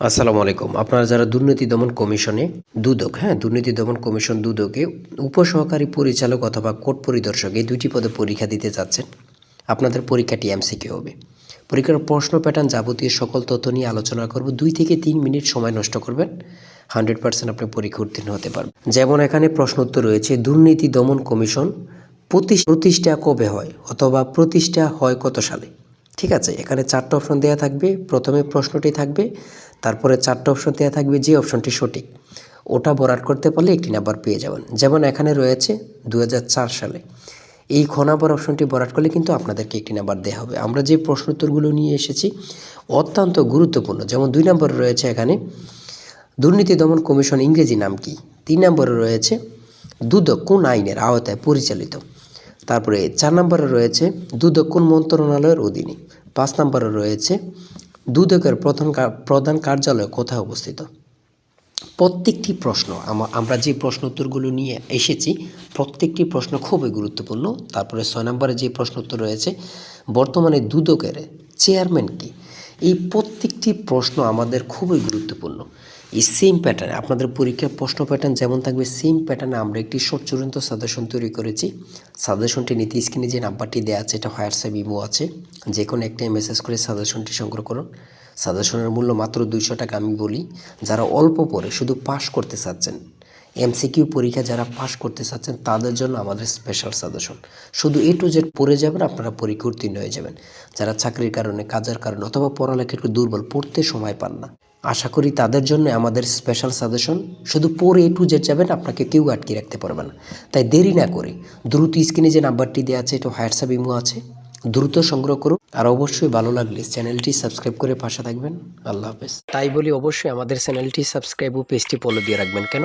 আসসালামু আলাইকুম। আপনারা যারা দুর্নীতি দমন কমিশনে দুদক হ্যাঁ দুর্নীতি দমন কমিশন দুদকে উপসহকারী পরিচালক অথবা কোর্ট পরিদর্শক এই দুইটি পদে পরীক্ষা দিতে যাচ্ছেন আপনাদের পরীক্ষাটি এমসিকিউ হবে। পরীক্ষার প্রশ্ন প্যাটার্ন যাবতীয় সকল তথ্য নিয়ে আলোচনা করব। দুই থেকে তিন মিনিট সময় নষ্ট করবেন, হান্ড্রেড পার্সেন্ট আপনি পরীক্ষা উত্তীর্ণ হতে পারবেন। যেমন এখানে প্রশ্ন উত্তর রয়েছে, দুর্নীতি দমন কমিশন প্রতি- প্রতিষ্ঠা কবে হয় অথবা প্রতিষ্ঠা হয় কত সালে? ঠিক আছে, এখানে চারটে অপশন দেওয়া থাকবে। প্রথমে প্রশ্নটি থাকবে, তারপরে চারটে অপশন দেওয়া থাকবে যে অপশনটি সঠিক। ওটা বরাট করতে পারলে একটি নাম্বার পেয়ে যাবেন। যেমন এখানে রয়েছে দু হাজার চার সালে। এই খ নাম্বার অপশনটি বরাট করলে কিন্তু আপনাদেরকে একটি নাম্বার দেওয়া হবে। আমরা যে প্রশ্ন উত্তরগুলো নিয়ে এসেছি, অত্যন্ত গুরুত্বপূর্ণ। যেমন দুই নম্বরে রয়েছে এখানে, দুর্নীতি দমন কমিশন ইংরেজি নাম কি? তিন নম্বরে রয়েছে, দুদক কোন আইনের আওতায় পরিচালিত? তারপরে চার নম্বরে রয়েছে দুদক কোন মন্ত্রণালয়ের অধীনে। পাঁচ নম্বরে রয়েছে দুদকের প্রধান প্রধান কার্যালয় কোথায় অবস্থিত। প্রত্যেকটি প্রশ্ন আমা- আমরা যে প্রশ্ন উত্তরগুলো নিয়ে এসেছি, প্রত্যেকটি প্রশ্ন খুবই গুরুত্বপূর্ণ। তারপরে ছয় নম্বরে যে প্রশ্ন উত্তর রয়েছে, বর্তমানে দুদকের চেয়ারম্যান কি? এই প্রত্যেকটি প্রশ্ন আমাদের খুবই গুরুত্বপূর্ণ। এই সেম প্যাটার্নে আপনাদের পরীক্ষার প্রশ্ন প্যাটার্ন যেমন থাকবে সেম প্যাটার্নে আমরা একটি সচ্চূড়ান্ত সাজেশন তৈরি করেছি। সাজেশনটি নীতি স্ক্রিনে যে নাম্বারটি দেওয়া আছে, এটা হোয়াটসঅ্যাপ ইমো আছে। যে কোনো একটাই মেসেজ করে সাজেশনটি সংগ্রহ করুন। সাজেশনের মূল্য মাত্র দুইশো টাকা আমি বলি। যারা অল্প পরে শুধু পাশ করতে চাচ্ছেন এমসিকিউ পরীক্ষা যারা পাস করতে চাচ্ছেন, তাদের জন্য আমাদের স্পেশাল সাজেশন শুধু এ টু জেড পড়ে যাবেন, আপনারা পরীক্ষা উত্তীর্ণ হয়ে যাবেন। যারা চাকরির কারণে, কাজের কারণে অথবা পড়ালেখা একটু দুর্বল, পড়তে সময় পান না। আশা করি তাদের জন্য আমাদের স্পেশাল সাজেশন শুধু পড়ে এ টু জেড যাবেন, আপনাকে কেউ আটকে রাখতে পারবে না। তাই দেরি না করে দ্রুত স্ক্রিনে যে নাম্বারটি দেওয়া আছে, এটা হোয়াটসঅ্যাপ ইমো আছে। দ্রুত সংগ্রহ করুন, আর অবশ্যই ভালো লাগলে চ্যানেলটি সাবস্ক্রাইব করে পাশে থাকবেন। আল্লাহ হাফেজ। তাই বলি, অবশ্যই আমাদের চ্যানেলটি সাবস্ক্রাইব ও পেজটি ফলো দিয়ে রাখবেন। কেন?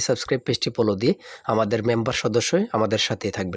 সাবস্ক্রাইব পেজটি ফলো দিয়ে আমাদের মেম্বার সদস্য আমাদের সাথে থাকবে।